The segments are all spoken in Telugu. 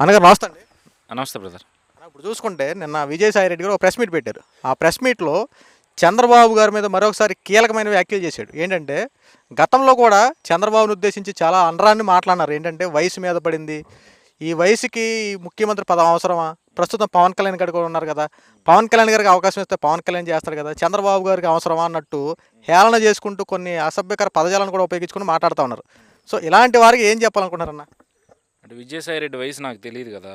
అనగా నమస్తే అండి. నమస్తే బ్రదర్. ఇప్పుడు చూసుకుంటే నిన్న విజయసాయి రెడ్డి గారు ఒక ప్రెస్ మీట్ పెట్టారు. ఆ ప్రెస్ మీట్లో చంద్రబాబు గారి మీద మరొకసారి కీలకమైన వ్యాఖ్యలు చేశాడు. ఏంటంటే గతంలో కూడా చంద్రబాబును ఉద్దేశించి చాలా అనరాన్ని మాట్లాడినారు. ఏంటంటే వయసు మీద పడింది. ఈ వయసుకి ముఖ్యమంత్రి పదం అవసరమా? ప్రస్తుతం పవన్ కళ్యాణ్ గారు కూడా ఉన్నారు కదా. పవన్ కళ్యాణ్ గారికి అవకాశం ఇస్తే పవన్ కళ్యాణ్ చేస్తాడు కదా. చంద్రబాబు గారికి అవసరమా అన్నట్టు హేళన చేసుకుంటూ కొన్ని అసభ్యకర పదజాలను కూడా ఉపయోగించుకుని మాట్లాడుతూ ఉన్నారు. సో ఇలాంటి వారికి ఏం చెప్పాలనుకుంటారన్న అంటే విజయసాయి రెడ్డి వయసు నాకు తెలియదు కదా.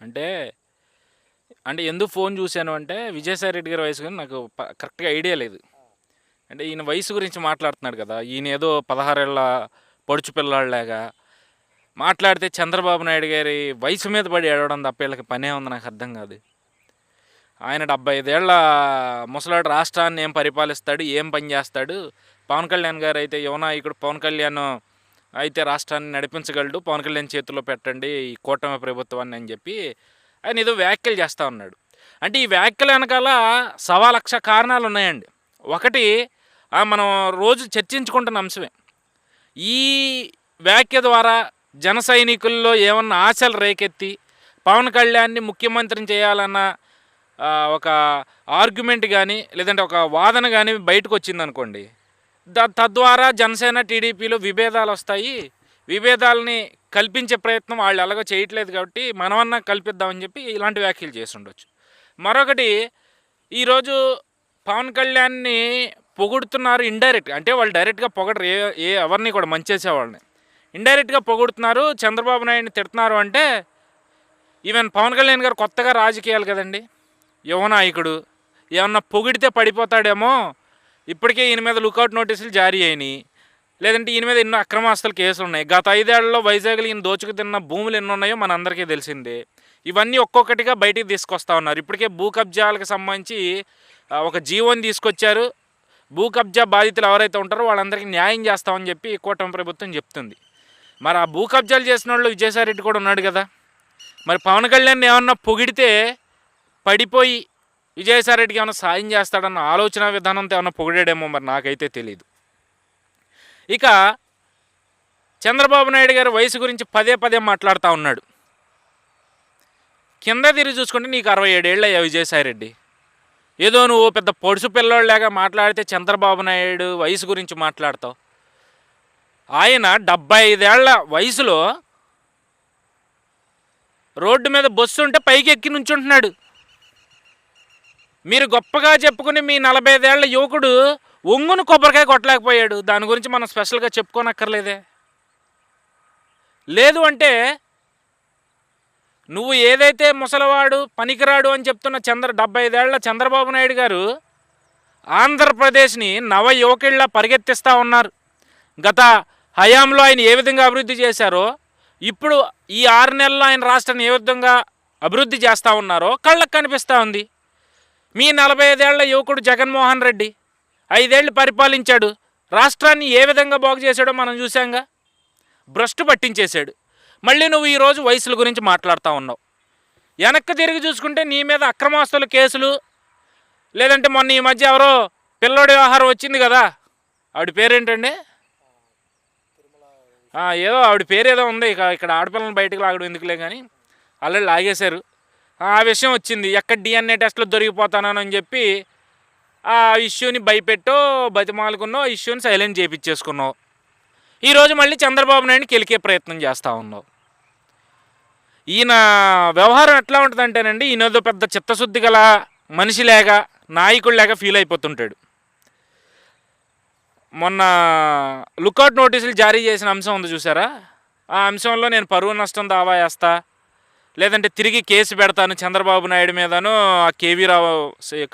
అంటే అంటే ఎందుకు ఫోన్ చూశాను అంటే విజయసాయి రెడ్డి గారి వయసు గురించి నాకు కరెక్ట్గా ఐడియా లేదు. అంటే ఈయన వయసు గురించి మాట్లాడుతున్నాడు కదా ఈయన ఏదో పదహారేళ్ళ పడుచు పిల్లాళ్ళలాగా మాట్లాడితే చంద్రబాబు నాయుడు గారి వయసు మీద పడి ఏడవడం తప్ప వీళ్ళకి పనే ఉంది నాకు అర్థం కాదు. ఆయన డెబ్బై ఐదేళ్ళ ముసలాడు రాష్ట్రాన్ని ఏం పరిపాలిస్తాడు ఏం పని చేస్తాడు? పవన్ కళ్యాణ్ గారు అయితే యువనాయకుడు పవన్ కళ్యాణ్ అయితే రాష్ట్రాన్ని నడిపించగలడు. పవన్ కళ్యాణ్ చేతిలో పెట్టండి ఈ కూటమి ప్రభుత్వాన్ని అని చెప్పి ఆయన ఏదో వ్యాఖ్యలు చేస్తూ ఉన్నాడు. అంటే ఈ వ్యాఖ్యల వెనకాల సవా లక్ష కారణాలు ఉన్నాయండి. ఒకటి మనం రోజు చర్చించుకుంటున్న అంశమే. ఈ వ్యాఖ్య ద్వారా జన సైనికుల్లో ఏమన్నా ఆశలు రేకెత్తి పవన్ కళ్యాణ్ని ముఖ్యమంత్రిని చేయాలన్న ఒక ఆర్గ్యుమెంట్ కానీ లేదంటే ఒక వాదన కానీ బయటకు వచ్చిందనుకోండి తద్వారా జనసేన టీడీపీలో విభేదాలు వస్తాయి. విభేదాలని కల్పించే ప్రయత్నం వాళ్ళు ఎలాగో చేయట్లేదు కాబట్టి మనమన్నా కల్పిద్దామని చెప్పి ఇలాంటి వ్యాఖ్యలు చేసి ఉండొచ్చు మరొకటి ఈరోజు పవన్ కళ్యాణ్ని పొగుడుతున్నారు ఇండైరెక్ట్గా అంటే వాళ్ళు డైరెక్ట్గా పొగడరు ఏ ఏ ఎవరిని కూడా మంచి చేసేవాళ్ళని ఇండైరెక్ట్గా పొగుడుతున్నారు చంద్రబాబు నాయుడిని తిడుతున్నారు అంటే ఈవెన్ పవన్ కళ్యాణ్ గారు కొత్తగా రాజకీయాలు కదండి. యువ నాయకుడు ఏమన్నా పొగిడితే పడిపోతాడేమో ఇప్పటికే ఈయన మీద లుకౌట్ నోటీసులు జారీ అయినాయి. లేదంటే ఈయన మీద ఎన్నో అక్రమాస్తుల కేసులు ఉన్నాయి గత ఐదేళ్ళలో వైజాగ్లో ఈయన దోచుకు తిన్న భూములు ఎన్ని ఉన్నాయో మన అందరికీ తెలిసిందే. ఇవన్నీ ఒక్కొక్కటిగా బయటికి తీసుకొస్తా ఉన్నారు. ఇప్పటికే భూ కబ్జాలకు సంబంధించి ఒక జీవోని తీసుకొచ్చారు. భూ కబ్జా బాధితులు ఎవరైతే ఉంటారో వాళ్ళందరికీ న్యాయం చేస్తామని చెప్పి కూటమి ప్రభుత్వం చెప్తుంది. మరి ఆ భూ కబ్జాలు చేసిన వాళ్ళు విజయసాయి రెడ్డి కూడా ఉన్నాడు కదా. మరి పవన్ కళ్యాణ్ ఏమన్నా పొగిడితే పడిపోయి విజయసాయి రెడ్డికి ఏమైనా సాయం చేస్తాడన్న ఆలోచన విధానంతో ఏమైనా పొగిడాడేమో మరి నాకైతే తెలియదు ఇక చంద్రబాబు నాయుడు గారి వయసు గురించి పదే పదే మాట్లాడుతూ ఉన్నాడు. కింద తిరిగి చూసుకుంటే నీకు అరవై ఏడేళ్ళు అయ్యా విజయసాయి రెడ్డి ఏదో నువ్వు పెద్ద పొడుసు పిల్లోళ్ళలాగా మాట్లాడితే చంద్రబాబు నాయుడు వయసు గురించి మాట్లాడతావు. ఆయన డెబ్బై ఐదేళ్ళ వయసులో రోడ్డు మీద బస్సు ఉంటే పైకి ఎక్కి నుంచుంటున్నాడు. మీరు గొప్పగా చెప్పుకుని మీ నలభై ఐదేళ్ళ యువకుడు ఒంగును కొబ్బరికాయ కొట్టలేకపోయాడు. దాని గురించి మనం స్పెషల్గా చెప్పుకోనక్కర్లేదే. లేదు అంటే నువ్వు ఏదైతే ముసలివాడు పనికిరాడు అని చెప్తున్న చంద్ర డెబ్బై ఐదేళ్ళ చంద్రబాబు నాయుడు గారు ఆంధ్రప్రదేశ్ని నవ యువకుళ్ళ పరిగెత్తిస్తూ ఉన్నారు. గత హయాంలో ఆయన ఏ విధంగా అభివృద్ధి చేశారో ఇప్పుడు ఈ ఆరు నెలల్లో ఆయన రాష్ట్రాన్ని ఏ విధంగా అభివృద్ధి చేస్తూ ఉన్నారో కళ్ళకు కనిపిస్తూ ఉంది. మీ నలభై ఐదేళ్ళ యువకుడు జగన్మోహన్ రెడ్డి ఐదేళ్ళు పరిపాలించాడు. రాష్ట్రాన్ని ఏ విధంగా బాగు చేశాడో మనం చూసాంగా భ్రష్టు పట్టించేశాడు. మళ్ళీ నువ్వు ఈరోజు వయసుల గురించి మాట్లాడుతూ ఉన్నావు. వెనక్కి తిరిగి చూసుకుంటే నీ మీద అక్రమాస్తుల కేసులు లేదంటే మొన్న ఈ మధ్య ఎవరో పిల్లోడి వ్యవహారం వచ్చింది కదా? ఆవిడ పేరేంటండి? ఏదో ఆవిడ పేరు ఏదో ఉంది. ఇక ఇక్కడ ఆడపిల్లని బయటకు లాగడం ఎందుకులే కానీ ఆల్రెడీ లాగేశారు. ఆ విషయం వచ్చింది. ఎక్కడ డిఎన్ఏ టెస్ట్లో దొరికిపోతానని చెప్పి ఆ ఇష్యూని భయపెట్టో బతిమాలుకున్నో ఆ ఇష్యూని సైలెంట్ చేయించేసుకున్నావు ఈరోజు మళ్ళీ చంద్రబాబు నాయుడిని గెలికే ప్రయత్నం చేస్తూ ఉన్నావు. ఈయన వ్యవహారం ఎట్లా ఉంటుందంటేనండి ఈయనదో పెద్ద చిత్తశుద్ధి గల మనిషి లేక నాయకుడు లేక ఫీల్ అయిపోతుంటాడు. మొన్న లుకౌట్ నోటీసులు జారీ చేసిన అంశం ఉంది చూసారా? ఆ అంశంలో నేను పరువు నష్టం దావా వేస్తా లేదంటే తిరిగి కేసు పెడతాను చంద్రబాబు నాయుడు మీదను ఆ కేవీ రావు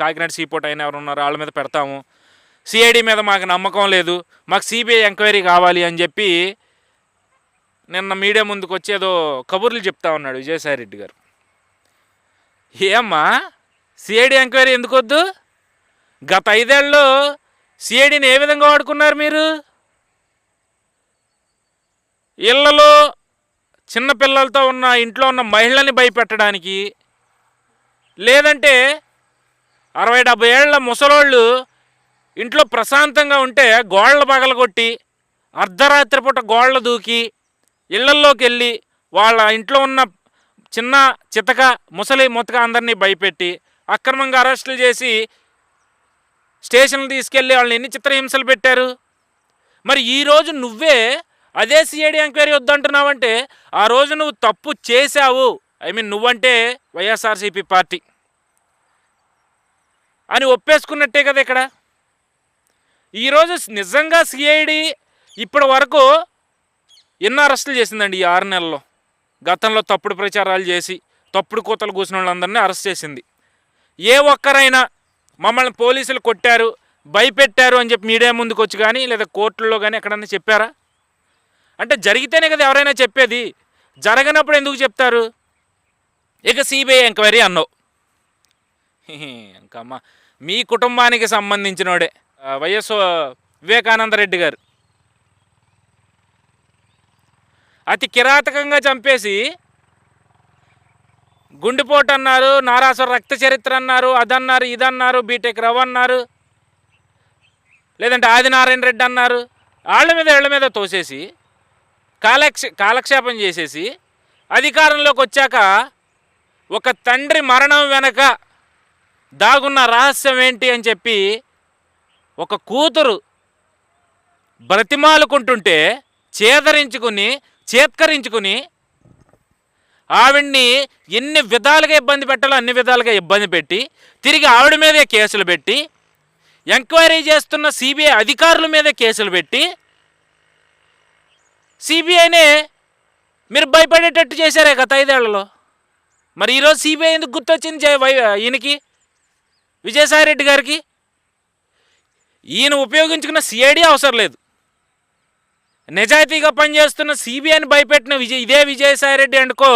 కాకినాడ సీపోర్ట్ అయిన ఎవరు ఉన్నారు వాళ్ళ మీద పెడతాము. సిఐడి మీద మాకు నమ్మకం లేదు. మాకు సిబిఐ ఎంక్వైరీ కావాలి అని చెప్పి నిన్న మీడియా ముందుకు వచ్చి ఏదో కబుర్లు చెప్తా ఉన్నాడు విజయసాయి రెడ్డి గారు. ఏమ్మా? సిఐడి ఎంక్వైరీ ఎందుకు వద్దు గత ఐదేళ్ళు సిఐడిని ఏ విధంగా వాడుకున్నారు మీరు? ఇళ్ళలో చిన్నపిల్లలతో ఉన్న ఇంట్లో ఉన్న మహిళల్ని భయపెట్టడానికి లేదంటే అరవై డెబ్బై ఏళ్ళ ముసలోళ్ళు ఇంట్లో ప్రశాంతంగా ఉంటే గోళ్ళ పగలగొట్టి అర్ధరాత్రి పూట గోళ్ళ దూకి ఇళ్ళల్లోకి వెళ్ళి వాళ్ళ ఇంట్లో ఉన్న చిన్న చితక ముసలి ముతక అందరినీ భయపెట్టి అక్రమంగా అరెస్టులు చేసి స్టేషన్లు తీసుకెళ్ళి వాళ్ళని ఎన్ని చిత్రహింసలు పెట్టారు? మరి ఈరోజు నువ్వే అదే సిఐడి ఎంక్వైరీ వద్దంటున్నావంటే ఆ రోజు నువ్వు తప్పు చేశావు. ఐ మీన్ నువ్వంటే వైఎస్ఆర్సీపీ పార్టీ. అని ఒప్పేసుకున్నట్టే కదా ఇక్కడ. ఈరోజు నిజంగా సిఐడి ఇప్పటి వరకు ఎన్నో అరెస్టులు చేసిందండి ఈ ఆరు నెలల్లో. గతంలో తప్పుడు ప్రచారాలు చేసి తప్పుడు కూతలు కూసిన వాళ్ళందరినీ అరెస్ట్ చేసింది. ఏ ఒక్కరైనా మమ్మల్ని పోలీసులు కొట్టారు భయపెట్టారు అని చెప్పి మీడియా ముందుకు వచ్చి కానీ లేదా కోర్టుల్లో కానీ ఎక్కడన్నా చెప్పారా? అంటే జరిగితేనే కదా ఎవరైనా చెప్పేది. జరగనప్పుడు ఎందుకు చెప్తారు? ఇక సిబిఐ ఎంక్వైరీ అన్నావు. ఇంకమ్మ. మీ కుటుంబానికి సంబంధించినోడే. వైఎస్ వివేకానంద రెడ్డి గారు. అతి కిరాతకంగా చంపేసి గుండెపోటు అన్నారు నారాసుర రక్త చరిత్ర అన్నారు అదన్నారు ఇదన్నారు బీటెక్ రవ్ అన్నారు లేదంటే ఆదినారాయణ రెడ్డి అన్నారు వాళ్ళ మీద వీళ్ళ మీద తోసేసి కాలక్షే కాలక్షేపం చేసేసి అధికారంలోకి వచ్చాక ఒక తండ్రి మరణం వెనక దాగున్న రహస్యం ఏంటి అని చెప్పి ఒక కూతురు బ్రతిమాలుకుంటుంటే చేదరించుకుని చేత్కరించుకుని ఆవిడ్ని ఎన్ని విధాలుగా ఇబ్బంది పెట్టాలో అన్ని విధాలుగా ఇబ్బంది పెట్టి తిరిగి ఆవిడ మీదే కేసులు పెట్టి ఎంక్వైరీ చేస్తున్న సిబిఐ అధికారుల మీదే కేసులు పెట్టి సిబిఐనే మీరు భయపడేటట్టు చేశారే గత ఐదేళ్ళలో. మరి ఈరోజు సిబిఐ ఎందుకు గుర్తొచ్చింది ఈయనకి? విజయసాయిరెడ్డి గారికి? ఈయన ఉపయోగించుకున్న సిఐడి అవసరం లేదు. నిజాయితీగా పనిచేస్తున్న సిబిఐని భయపెట్టిన విజయ్ ఇదే విజయసాయిరెడ్డి అనుకో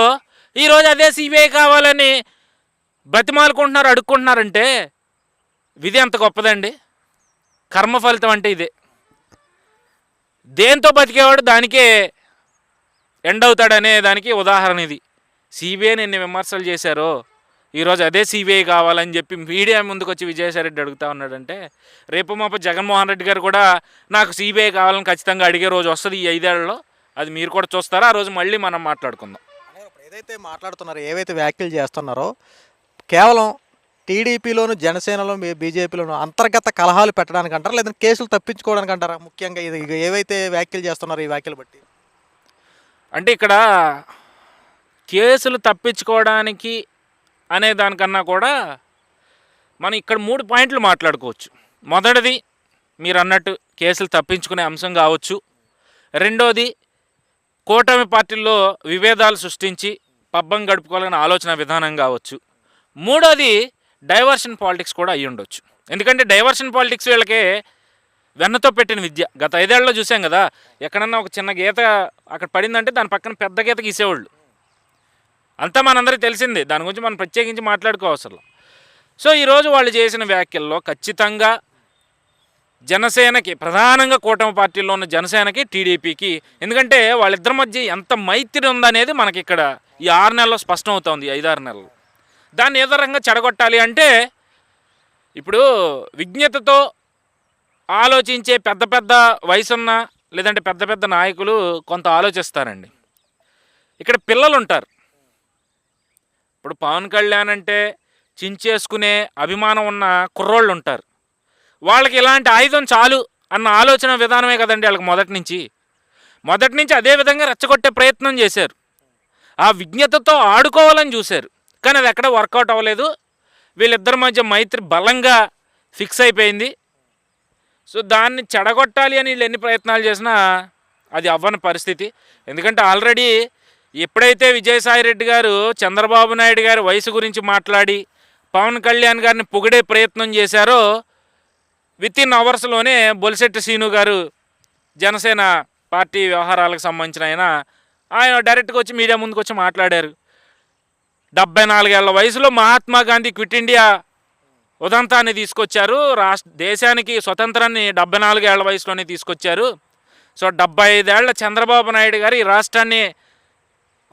ఈరోజు అదే సిబిఐ కావాలని బతిమాలుకుంటున్నారు అడుక్కుంటున్నారంటే విధి ఎంత గొప్పదండి. కర్మ ఫలితం అంటే ఇదే. దేంతో బతికేవాడు దానికే ఎండ్ అవుతాడనే దానికి ఉదాహరణ ఇది. సిబిఐని ఎన్ని విమర్శలు చేశారో ఈరోజు అదే సిబిఐ కావాలని చెప్పి మీడియా ముందుకు వచ్చి విజయసాయిరెడ్డి అడుగుతా ఉన్నాడంటే రేపు మాప జగన్మోహన్ రెడ్డి గారు కూడా నాకు సిబిఐ కావాలని ఖచ్చితంగా అడిగే రోజు వస్తుంది ఈ ఐదేళ్ళలో అది మీరు కూడా చూస్తారా? ఆ రోజు మళ్ళీ మనం మాట్లాడుకుందాం. ఏదైతే మాట్లాడుతున్నారో ఏవైతే వ్యాఖ్యలు చేస్తున్నారో కేవలం టీడీపీలోను జనసేనలో బీజేపీలోను అంతర్గత కలహాలు పెట్టడానికి అంటారా? లేదంటే కేసులు తప్పించుకోవడానికి అంటారా? ముఖ్యంగా ఇది ఏవైతే వ్యాఖ్యలు చేస్తున్నారో ఈ వ్యాఖ్యలు బట్టి. అంటే ఇక్కడ కేసులు తప్పించుకోవడానికి అనే దానికన్నా కూడా మనం ఇక్కడ మూడు పాయింట్లు మాట్లాడుకోవచ్చు. మొదటిది మీరు అన్నట్టు కేసులు తప్పించుకునే అంశం కావచ్చు. రెండోది కూటమి పార్టీల్లో విభేదాలు సృష్టించి పబ్బం గడుపుకోవాలనే ఆలోచన విధానం కావచ్చు. మూడోది డైవర్షన్ పాలిటిక్స్ కూడా అయ్యి ఉండొచ్చు. ఎందుకంటే డైవర్షన్ పాలిటిక్స్ వీళ్ళకే వెన్నతో పెట్టిన విద్య. గత ఐదేళ్ళలో చూసాం కదా ఎక్కడన్నా ఒక చిన్న గీత అక్కడ పడిందంటే దాని పక్కన పెద్ద గీత గీసేవాళ్ళు. అంతా మనందరికీ తెలిసిందే దాని గురించి మనం ప్రత్యేకించి మాట్లాడుకోవసరం సో ఈరోజు వాళ్ళు చేసిన వ్యాఖ్యల్లో ఖచ్చితంగా జనసేనకి ప్రధానంగా కూటమి పార్టీలో ఉన్న జనసేనకి టీడీపీకి ఎందుకంటే వాళ్ళిద్దరి మధ్య ఎంత మైత్రి ఉందనేది మనకి ఇక్కడ ఈ ఆరు నెలల్లో స్పష్టం అవుతోంది ఐదారు నెలలు దాన్ని ఏదో రకంగా చెడగొట్టాలి అంటే ఇప్పుడు విజ్ఞతతో ఆలోచించే పెద్ద పెద్ద వయసున్న లేదంటే పెద్ద పెద్ద నాయకులు కొంత ఆలోచిస్తారండి. ఇక్కడ పిల్లలు ఉంటారు ఇప్పుడు పవన్ కళ్యాణ్ అంటే చించేసుకునే అభిమానం ఉన్న కుర్రోళ్ళు ఉంటారు వాళ్ళకి ఇలాంటి ఆయుధం చాలు అన్న ఆలోచన విధానమే కదండి వాళ్ళకి మొదటి నుంచి. మొదటి నుంచి అదే విధంగా రెచ్చగొట్టే ప్రయత్నం చేశారు. ఆ విజ్ఞతతో ఆడుకోవాలని చూశారు. కానీ అది ఎక్కడ వర్కౌట్ అవ్వలేదు. వీళ్ళిద్దరి మధ్య మైత్రి బలంగా ఫిక్స్ అయిపోయింది. సో దాన్ని చెడగొట్టాలి అని వీళ్ళు ఎన్ని ప్రయత్నాలు చేసినా అది అవ్వని పరిస్థితి. ఎందుకంటే ఆల్రెడీ ఎప్పుడైతే విజయసాయి రెడ్డి గారు చంద్రబాబు నాయుడు గారి వయసు గురించి మాట్లాడి పవన్ కళ్యాణ్ గారిని పొగిడే ప్రయత్నం చేశారో విత్ ఇన్ అవర్స్లోనే బొలిశెట్టి సీను గారు జనసేన పార్టీ వ్యవహారాలకు సంబంధించిన ఆయన ఆయన డైరెక్ట్గా వచ్చి మీడియా ముందుకు వచ్చి మాట్లాడారు. డెబ్బై నాలుగేళ్ళ వయసులో మహాత్మా గాంధీ క్విట్ ఇండియా ఉదంతాన్ని తీసుకొచ్చారు. రాష్ట్ర దేశానికి స్వతంత్రాన్ని డెబ్బై నాలుగేళ్ళ వయసులోనే తీసుకొచ్చారు. సో డెబ్బై ఐదేళ్ళ చంద్రబాబు నాయుడు గారు ఈ రాష్ట్రాన్ని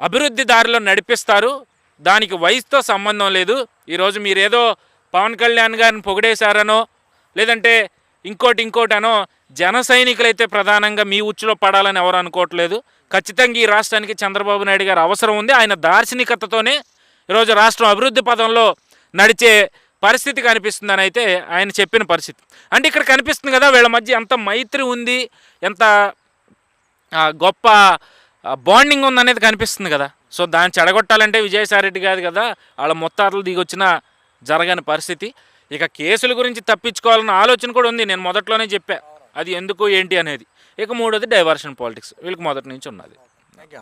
అభివృద్ధి దారిలో నడిపిస్తారు. దానికి వయసుతో సంబంధం లేదు. ఈరోజు మీరేదో పవన్ కళ్యాణ్ గారిని పొగిడేశారనో లేదంటే ఇంకోటి ఇంకోటి అనో జన సైనికులైతే ప్రధానంగా మీ ఉచ్చులో పడాలని ఎవరు అనుకోవట్లేదు. ఖచ్చితంగా ఈ రాష్ట్రానికి చంద్రబాబు నాయుడు గారు అవసరం ఉంది. ఆయన దార్శనికతతోనే ఈరోజు రాష్ట్రం అభివృద్ధి పదంలో నడిచే పరిస్థితి కనిపిస్తుందని అయితే ఆయన చెప్పిన పరిస్థితి. అంటే ఇక్కడ కనిపిస్తుంది కదా వీళ్ళ మధ్య ఎంత మైత్రి ఉంది ఎంత గొప్ప బాండింగ్ ఉందనేది కనిపిస్తుంది కదా. సో దాన్ని చెడగొట్టాలంటే విజయసాయిరెడ్డి కాదు కదా వాళ్ళ మొత్తాతలు దిగొచ్చిన జరగని పరిస్థితి. ఇక కేసుల గురించి తప్పించుకోవాలన్న ఆలోచన కూడా ఉంది. నేను మొదట్లోనే చెప్పా అది ఎందుకు ఏంటి అనేది. ఇక మూడోది డైవర్షన్ పాలిటిక్స్. వీళ్ళకి మొదటి నుంచి ఉన్నది. ఓకే.